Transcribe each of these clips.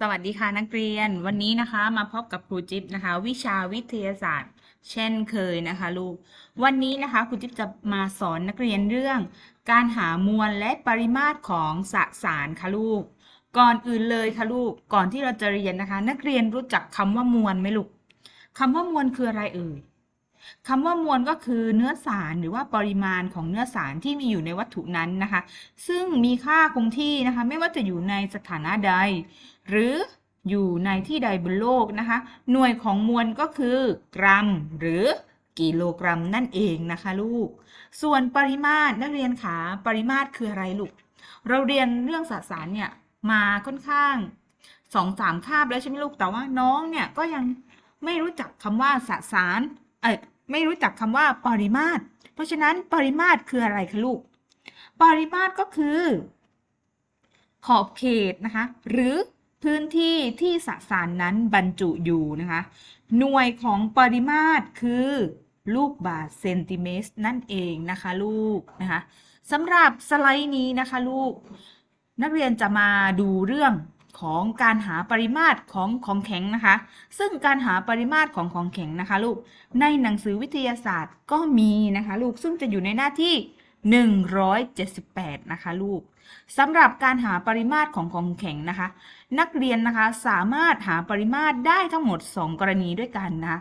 สวัสดีค่ะนักเรียนวันนี้นะคะมาพบกับครูจิ๊บนะคะ วิชาวิทยาศาสตร์ เช่นเคยนะคะลูกวันนี้นะคะครูจิ๊บจะมาสอนนักเรียนเรื่อง การหามวลและปริมาตรของสสารค่ะลูก ก่อนอื่นเลยค่ะลูกก่อนที่เราจะเรียนนะคะ นักเรียนรู้จักคำว่ามวลไหมลูกคำว่ามวลคืออะไรเอ่ย คำว่ามวลก็คือเนื้อสารหรือว่าปริมาณของเนื้อสารที่มีอยู่ในวัตถุนั้นนะคะ ซึ่งมีค่าคงที่นะคะ ไม่ว่าจะอยู่ในสถานะใด หรืออยู่ในที่ใดบนโลกนะคะ หน่วยของมวลก็คือกรัม หรือกิโลกรัมนั่นเองนะคะลูก ส่วนปริมาตรนักเรียนขาปริมาตรคืออะไรลูก เราเรียนเรื่องสสารเนี่ยมาค่อนข้างสองสามคาบแล้วใช่ไหมลูก แต่ว่าน้องเนี่ยก็ยังไม่รู้จักคำว่าสสาร เอ้ยไม่รู้จักคำว่าปริมาตร เพราะฉะนั้นปริมาตรคืออะไรคะลูก ปริมาตรก็คือ ขอบเขตนะคะ หรือพื้นที่ที่สสารนั้นบรรจุอยู่นะคะ หน่วยของปริมาตรคือลูกบาศก์เซนติเมตรนั่นเองนะคะลูกนะคะสำหรับสไลด์นี้นะคะลูก นักเรียนจะมาดูเรื่อง ของการหาปริมาตรของของแข็งนะคะ ซึ่งการหาปริมาตรของของแข็งนะคะลูก ในหนังสือวิทยาศาสตร์ก็มีนะคะลูก ซึ่งจะอยู่ในหน้าที่ 178 นะคะลูกสำหรับการหาปริมาตรของของแข็งนะคะ นักเรียนนะคะสามารถหาปริมาตรได้ทั้งหมด 2 กรณีด้วยกันนะ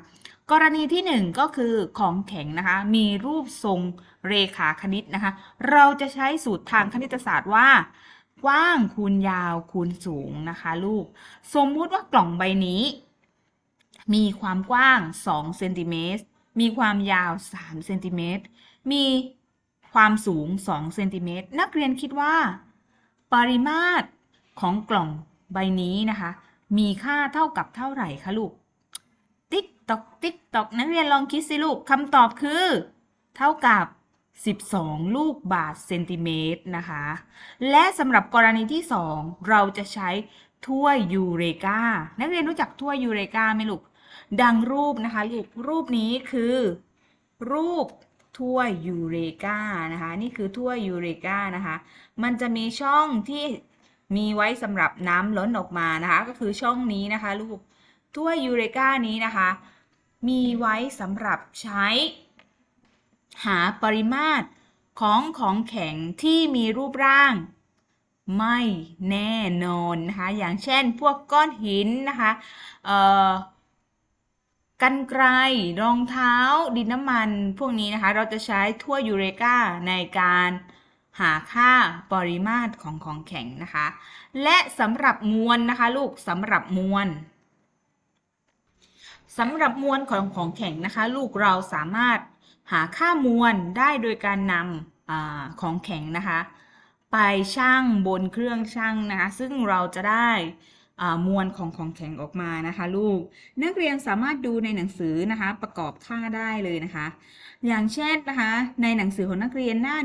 กรณีที่ 1 ก็คือของแข็งนะคะ มีรูปทรงเรขาคณิตนะคะ เราจะใช้สูตรทางคณิตศาสตร์ว่า กว้างคูณยาวคูณสูงนะคะลูก สมมุติว่ากล่องใบนี้ มีความกว้าง2เซนติเมตร มีความยาว3เซนติเมตร มีความสูง2เซนติเมตร นักเรียนคิดว่า ปริมาตรของกล่องใบนี้นะคะ มีค่าเท่ากับเท่าไหร่คะลูก ติ๊กตอกติ๊กตอกนักเรียนลองคิดสิลูกคำตอบคือ เท่ากับ 12 ลูกบาศก์เซนติเมตรนะคะ และสำหรับกรณีที่ 2 เราจะใช้ถ้วยยูเรกานักเรียนรู้จักถ้วยยูเรกาไหมลูก ดังรูปนะคะลูกรูปนี้คือ รูปถ้วยยูเรกานะคะ นี่คือถ้วยยูเรกานะคะ มันจะมีช่องที่มีไว้สำหรับน้ำล้นออกมานะคะ ก็คือช่องนี้นะคะ ลูกถ้วยยูเรกานี้นะคะ มีไว้สำหรับใช้ หาปริมาตรของของแข็งที่มีรูปร่าง ไม่แน่นอนนะคะอย่างเช่นพวกก้อนหินนะคะกันไกรรองเท้าดินน้ำมัน พวกนี้นะคะเราจะใช้ถ้วยยูเรกาในการหาค่าปริมาตรของของแข็งนะคะ และสำหรับมวลนะคะลูกสำหรับมวลสำหรับมวลของของแข็งนะคะ ลูกเราสามารถ หาค่ามวลได้โดยการนำอของแข็งนะคะ ไปชั่งบนเครื่องชั่งนะคะ ซึ่งเราจะได้มวลของของแข็งออกมานะคะ ลูก นักเรียนสามารถดูในหนังสือนะคะ ประกอบค่าได้เลยนะคะ อย่างเช่นนะคะ ในหนังสือของนักเรียนหน้า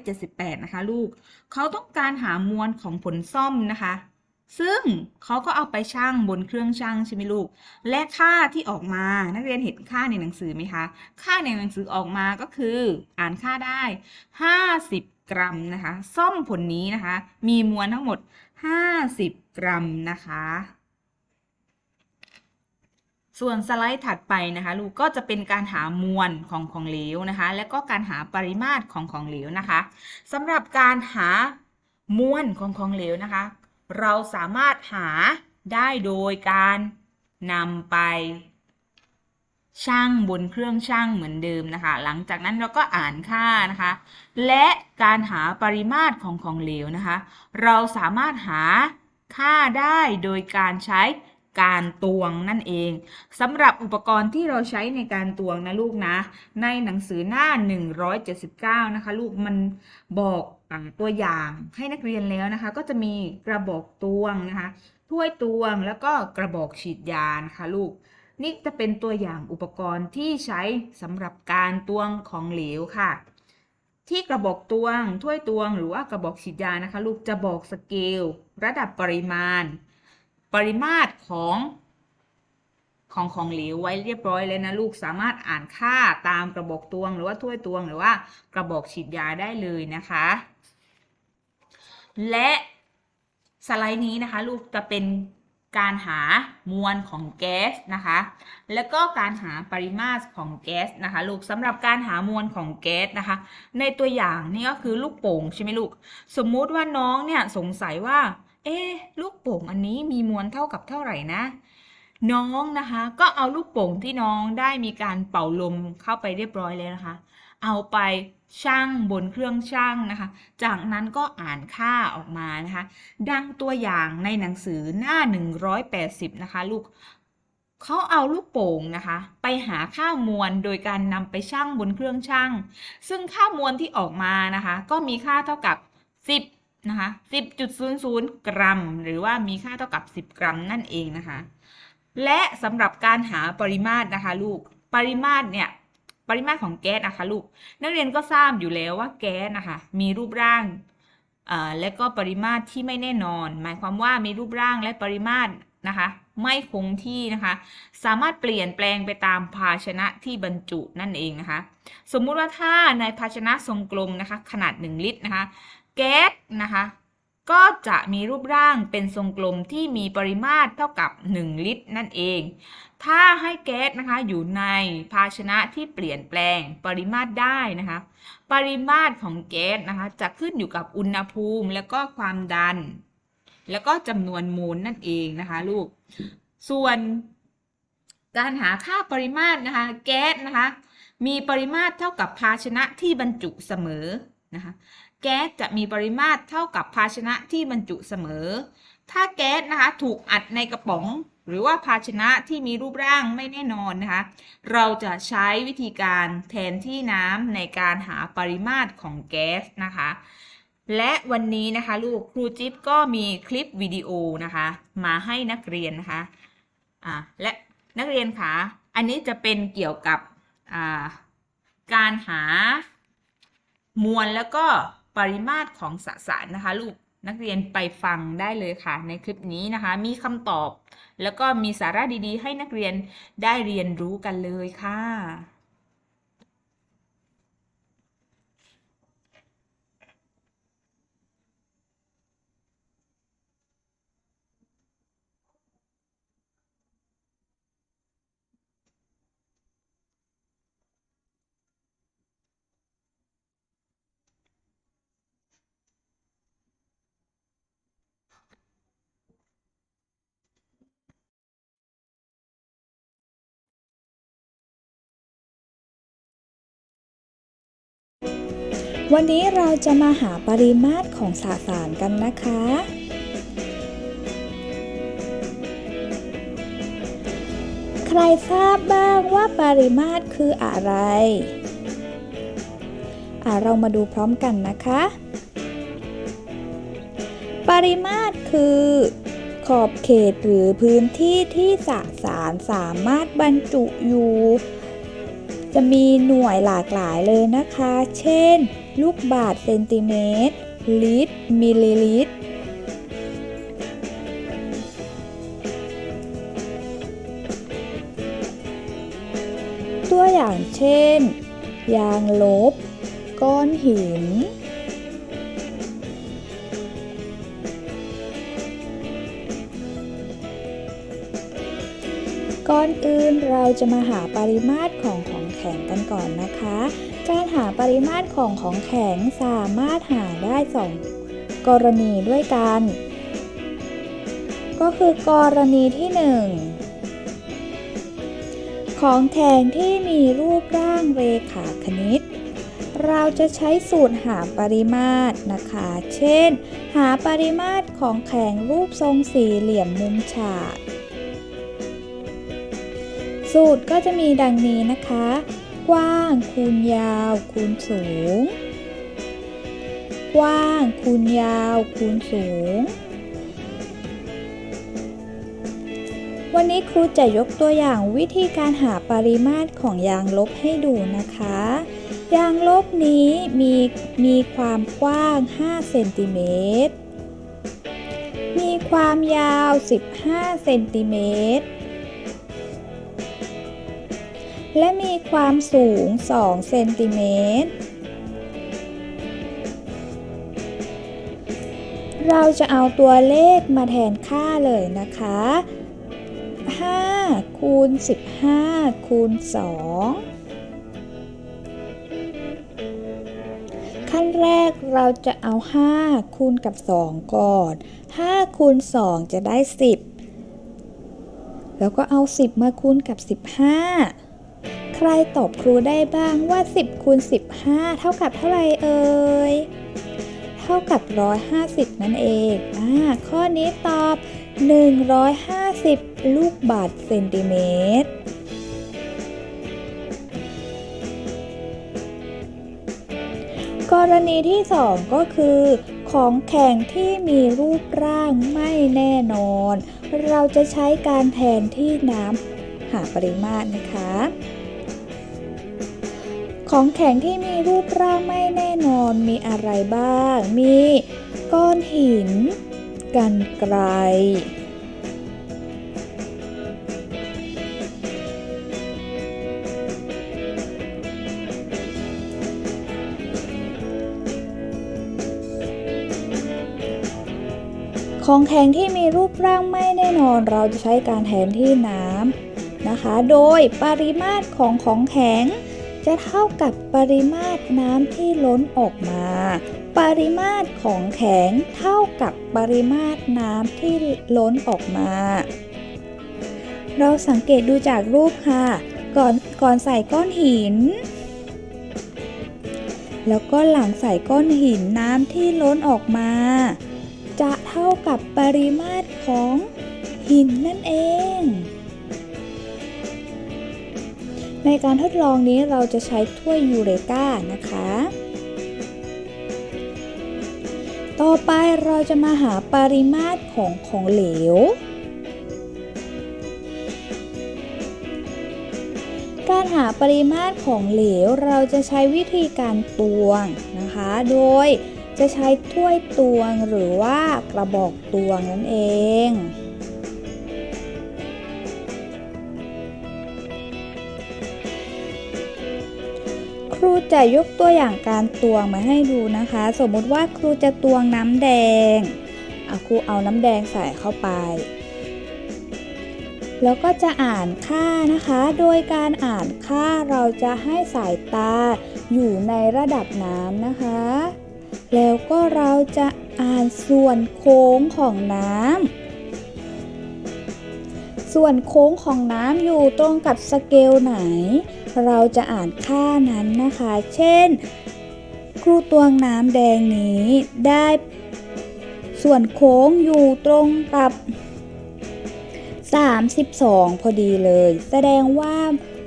178 นะคะ ลูกเขาต้องการหามวลของผลส้มนะคะ ซึ่งเขาก็เอาไปชั่งบนเครื่องชั่งใช่ไหมลูก และค่าที่ออกมา นักเรียนเห็นค่าในหนังสือไหมคะ ค่าในหนังสือออกมาก็คืออ่านค่าได้ 50 กรัมนะคะ ส้มผลนี้นะคะ มีมวลทั้งหมด 50 กรัมนะคะ ส่วนสไลด์ถัดไปนะคะลูกก็จะเป็นการหามวลของของเหลวนะคะ และก็การหาปริมาตรของของเหลวนะคะสำหรับการหามวลของของเหลวนะคะ เราสามารถหาได้โดยการนำไปชั่งบนเครื่องชั่งเหมือนเดิมนะคะ หลังจากนั้นเราก็อ่านค่านะคะ และการหาปริมาตรของของเหลวนะคะ เราสามารถหาค่าได้โดยการใช้การตวงนั่นเองสำหรับอุปกรณ์ที่เราใช้ในการตวงนะลูกนะ ในหนังสือหน้า 179 นะคะ ลูกมันบอก ตัวอย่างให้นักเรียนแล้วนะคะ ก็จะมีกระบอกตวงนะคะถ้วยตวงแล้วก็กระบอกฉีดยานะคะลูกนี่จะเป็นตัวอย่างอุปกรณ์ที่ใช้สำหรับการตวงของเหลวค่ะ ที่กระบอกตวง ถ้วยตวง หรือว่ากระบอกฉีดยานะคะ ลูกจะบอกสเกลระดับปริมาณ ปริมาตรของของของเหลวไว้เรียบร้อยแล้วนะลูกสามารถอ่านค่าตามกระบอกตวง หรือว่าถ้วยตวง หรือว่ากระบอกฉีดยาได้เลยนะคะ และสไลด์นี้นะคะลูกจะเป็นการหามวลของแก๊สนะคะ แล้วก็การหาปริมาตรของแก๊สนะคะลูกสำหรับการหามวลของแก๊สนะคะ ในตัวอย่างนี่ก็คือลูกโป่งใช่ไหมลูก สมมุติว่าน้องเนี่ยสงสัยว่า เอ๊ลูกโป่งอันนี้มีมวลเท่ากับเท่าไหร่นะ น้องนะคะ ก็เอาลูกโป่งที่น้องได้มีการเป่าลมเข้าไปเรียบร้อยแล้วนะคะ เอาไปชั่งบนเครื่องชั่งนะคะ จากนั้นก็อ่านค่าออกมานะคะ ดังตัวอย่างในหนังสือหน้า 180 นะคะ ลูกเขาเอาลูกโป่งนะคะ ไปหาค่ามวลโดยการนำไปชั่งบนเครื่องชั่ง ซึ่งค่ามวลที่ออกมานะคะ ก็มีค่าเท่ากับ 10นะคะ10.00 กรัม หรือว่ามีค่าเท่ากับ 10 กรัมนั่นเองนะคะ และสำหรับการหาปริมาตรนะคะ ลูกปริมาตรเนี่ย ปริมาตรของแก๊สนะคะลูกนักเรียนก็ทราบอยู่แล้วว่าแก๊สนะคะมีรูปร่างและก็ปริมาตรที่ไม่แน่นอน หมายความว่ามีรูปร่างและปริมาตรนะคะ ไม่คงที่นะคะ สามารถเปลี่ยนแปลงไปตามภาชนะที่บรรจุนั่นเองนะคะ สมมุติว่าถ้าในภาชนะทรงกลมนะคะ ขนาด 1 ลิตรนะคะ แก๊สนะคะ ก็จะมีรูปร่างเป็นทรงกลมที่มีปริมาตรเท่ากับ 1 ลิตรนั่นเอง ถ้าให้แก๊สนะคะอยู่ในภาชนะที่เปลี่ยนแปลงปริมาตรได้นะคะ ปริมาตรของแก๊สนะคะจะขึ้นอยู่กับอุณหภูมิแล้วก็ความดัน แล้วก็จำนวนโมลนั่นเองนะคะลูก ส่วนการหาค่าปริมาตรนะคะแก๊สนะคะมีปริมาตรเท่ากับภาชนะที่บรรจุเสมอนะคะ แก๊สจะมีปริมาตรเท่ากับภาชนะที่บรรจุเสมอ ถ้าแก๊สนะคะถูกอัดในกระป๋อง หรือว่าภาชนะที่มีรูปร่างไม่แน่นอนนะคะ เราจะใช้วิธีการแทนที่น้ำในการหาปริมาตรของแก๊สนะคะ และวันนี้นะคะลูกครูจิ๊บก็มีคลิปวิดีโอนะคะ มาให้นักเรียนนะคะอ่าและนักเรียนคะอันนี้จะเป็นเกี่ยวกับการหามวลแล้วก็ ปริมาตรของสสารนะคะลูกนักเรียนไปฟังได้เลยค่ะ ในคลิปนี้นะคะ มีคำตอบ แล้วก็มีสาระดีๆ ให้นักเรียนได้เรียนรู้กันเลยค่ะ วันนี้เราจะมาหาปริมาตรของสสารกันนะคะ ใครทราบบ้างว่าปริมาตรคืออะไรอ่าเรามาดูพร้อมกันนะคะ ปริมาตรคือ ขอบเขตหรือพื้นที่ที่สสารสามารถบรรจุอยู่จะมีหน่วยหลากหลายเลยนะคะ เช่น ลูกบาทเซนติเมตร ลิตร มิลลิลิตร ตัวอย่างเช่น ยางลบ ก้อนหิน ก่อนอื่นเราจะมาหาปริมาตรของของแข็งกันก่อนนะคะ การหาปริมาตรของของแข็งสามารถหาได้สองกรณีด้วยกัน ก็คือกรณีที่ 1 ของแข็งที่มีรูปร่างเรขาคณิต เราจะใช้สูตรหาปริมาตรนะคะ เช่น หาปริมาตรของแข็งรูปทรงสี่เหลี่ยมมุมฉาก สูตรก็จะมีดังนี้นะคะ กว้างคูณยาวคูณสูง กว้างคูณยาวคูณสูง วันนี้ครูจะยกตัวอย่างวิธีการหาปริมาตรของยางลบให้ดูนะคะ ยางลบนี้มีมีความกว้าง 5 เซนติเมตร มีความยาว 15 เซนติเมตร และมีความสูง 2 เซนติเมตร เราจะเอาตัวเลขมาแทนค่าเลยนะคะ 5 คูณ 15 คูณ 2 ขั้นแรกเราจะเอา 5 คูณกับ 2 ก่อน 5 คูณ 2 จะได้ 10 แล้วก็เอา 10 มาคูณกับ 15 ครตอบครูได้บ้างว่า 10คูณ15 เท่ากับเท่าไหร่เอ่ย เท่ากับ 150 นั่นเองอ่าข้อนี้ตอบ 150 ลูกบาศก์เซนติเมตรกรณีที่ 2 ก็คือ ของแข็งที่มีรูปร่างไม่แน่นอน เราจะใช้การแทนที่น้ำหาปริมาตรนะคะ ของแข็งที่มีรูปร่างไม่แน่นอนมีอะไรบ้าง มีก้อนหิน กันไกล ของแข็งที่มีรูปร่างไม่แน่นอนเราจะใช้การแทนที่น้ำนะคะ โดยปริมาตรของของแข็ง จะเท่ากับปริมาตรน้ำที่ล้นออกมา ปริมาตรของแข็งเท่ากับปริมาตรน้ำที่ล้นออกมา เราสังเกตดูจากรูปค่ะ ก่อนก่อนใส่ก้อนหิน แล้วก็หลังใส่ก้อนหินน้ำที่ล้นออกมา จะเท่ากับปริมาตรของหินนั่นเอง ในการทดลองนี้เราจะใช้ถ้วยยูเรกานะคะ ต่อไปเราจะมาหาปริมาตรของของเหลว การหาปริมาตรของเหลวเราจะใช้วิธีการตวงนะคะ โดยจะใช้ถ้วยตวงหรือว่ากระบอกตวงนั่นเอง รูจะยกตัวอย่างการตวงมาให้ดูนะคะ สมมติว่าครูจะตวงน้ำแดงอะครูเอาน้ำแดงใส่เข้าไป แล้วก็จะอ่านค่านะคะ โดยการอ่านค่าเราจะให้สายตาอยู่ในระดับน้ำนะคะ แล้วก็เราจะอ่านส่วนโค้งของน้ำส่วนโค้งของน้ำอยู่ตรงกับสเกลไหน เราจะอ่านค่านั้นนะคะ เช่น ครูตวงน้ำแดงนี้ได้ส่วนโค้งอยู่ตรงกับ 32 พอดีเลย แสดงว่า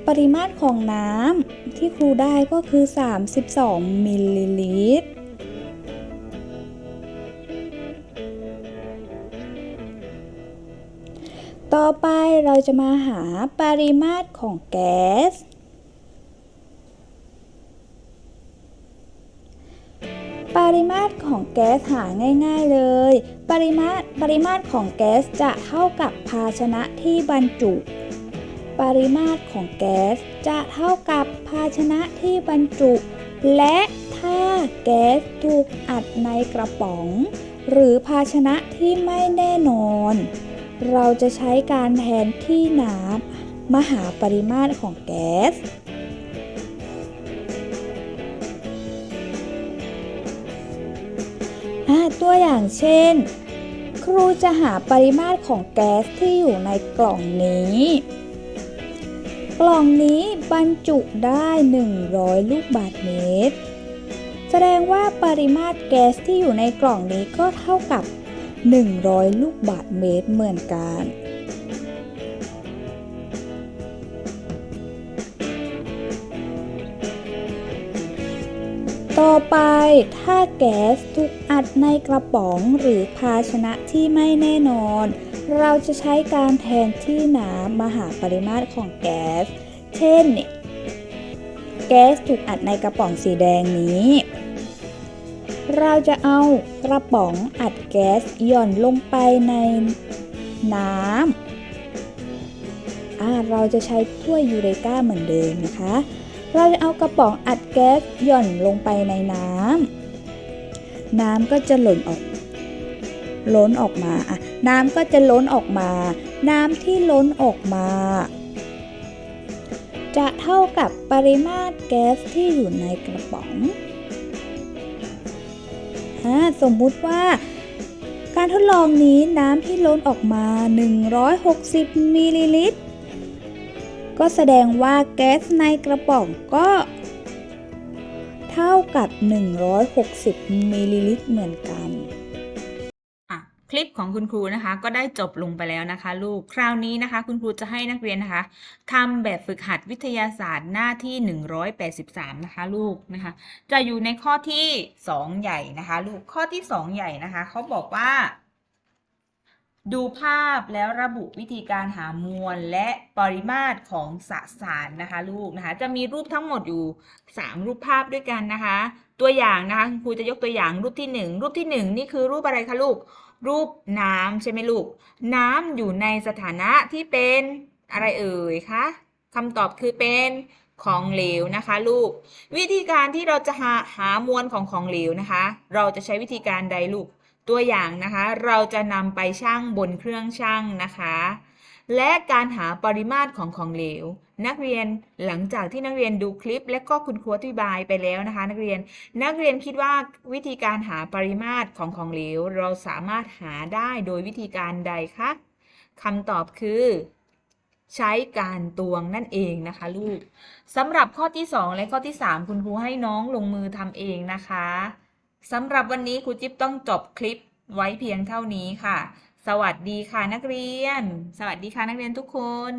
ปริมาตรของน้ำที่ครูได้ก็คือ 32 มิลลิลิตร ต่อไปเราจะมาหาปริมาตรของแก๊ส ปริมาตรของแก๊สหาง่าย ๆเลย ปริมาตรปริมาตรของแก๊สจะเท่ากับภาชนะที่บรรจุ ปริมาตรของแก๊สจะเท่ากับภาชนะที่บรรจุ และถ้าแก๊สถูกอัดในกระป๋อง หรือภาชนะที่ไม่แน่นอน เราจะใช้การแทนที่น้ำมาหาปริมาตรของแก๊ส ตัวอย่างเช่น ครูจะหาปริมาตรของแก๊สที่อยู่ในกล่องนี้ กล่องนี้บรรจุได้ 100 ลูกบาศก์เมตร แสดงว่าปริมาตรแก๊สที่อยู่ในกล่องนี้ก็เท่ากับ 100 ลูกบาศก์เมตรเหมือนกัน ต่อไปถ้าแก๊สถูกอัดในกระป๋องหรือภาชนะที่ไม่แน่นอน เราจะใช้การแทนที่น้ำมาหาปริมาตรของแก๊ส เช่น แก๊สถูกอัดในกระป๋องสีแดงนี้ เราจะเอากระป๋องอัดแก๊สหย่อนลงไปในน้ำเราจะใช้ถ้วยยูเรกาเหมือนเดิมนะคะ เราจะเอากระป๋องอัดแก๊สหย่อนลงไปในน้ำน้ำก็จะหล่นออก ล้นออกมาอะน้ำก็จะล้นออกมา น้ำที่ล้นออกมา จะเท่ากับปริมาตรแก๊สที่อยู่ในกระป๋องอสมมุติว่าการทดลองนี้น้ำที่ล้นออกมา 160 มิลลิลิตร ก็แสดงว่าแก๊สในกระป๋องก็ เท่ากับ 160มิลลิลิตรเหมือนกันอะคลิปของคุณครูนะคะก็ได้จบลงไปแล้วนะคะ ลูกคราวนี้นะคะ คุณครูจะให้นักเรียนนะคะทำแบบฝึกหัดวิทยาศาสตร์หน้าที่ 183 นะคะ ลูกนะคะ จะอยู่ในข้อที่ 2 ใหญ่นะคะ ลูกข้อที่ 2 ใหญ่นะคะเขาบอกว่า ดูภาพแล้วระบุวิธีการหามวลและปริมาตรของสสารนะคะ ลูกนะคะ จะมีรูปทั้งหมดอยู่ 3 รูปภาพด้วยกันนะคะ ตัวอย่างนะคะครูจะยกตัวอย่างรูปที่ 1 รูปที่ 1 นี่คือรูปอะไรคะลูก รูปน้ำใช่ไหมลูก น้ำอยู่ในสถานะที่เป็นอะไรเอ่ยคะคำตอบคือเป็นของเหลวนะคะลูก วิธีการที่เราจะหาหามวลของของเหลวนะคะ เราจะใช้วิธีการใดลูก ตัวอย่างนะคะเราจะนำไปชั่งบนเครื่องชั่งนะคะ และการหาปริมาตรของของเหลว นักเรียนหลังจากที่นักเรียนดูคลิป และก็คุณครูอธิบายไปแล้วนะคะ นักเรียนนักเรียนคิดว่าวิธีการหาปริมาตรของของเหลว เราสามารถหาได้โดยวิธีการใดคะคำตอบคือ ใช้การตวงนั่นเองนะคะลูกสำหรับข้อที่ 2 และข้อที่ 3 คุณครูให้น้องลงมือทำเองนะคะ สำหรับวันนี้ครูจิ๊บต้องจบคลิปไว้เพียงเท่านี้ค่ะ สวัสดีค่ะนักเรียน สวัสดีค่ะนักเรียนทุกคน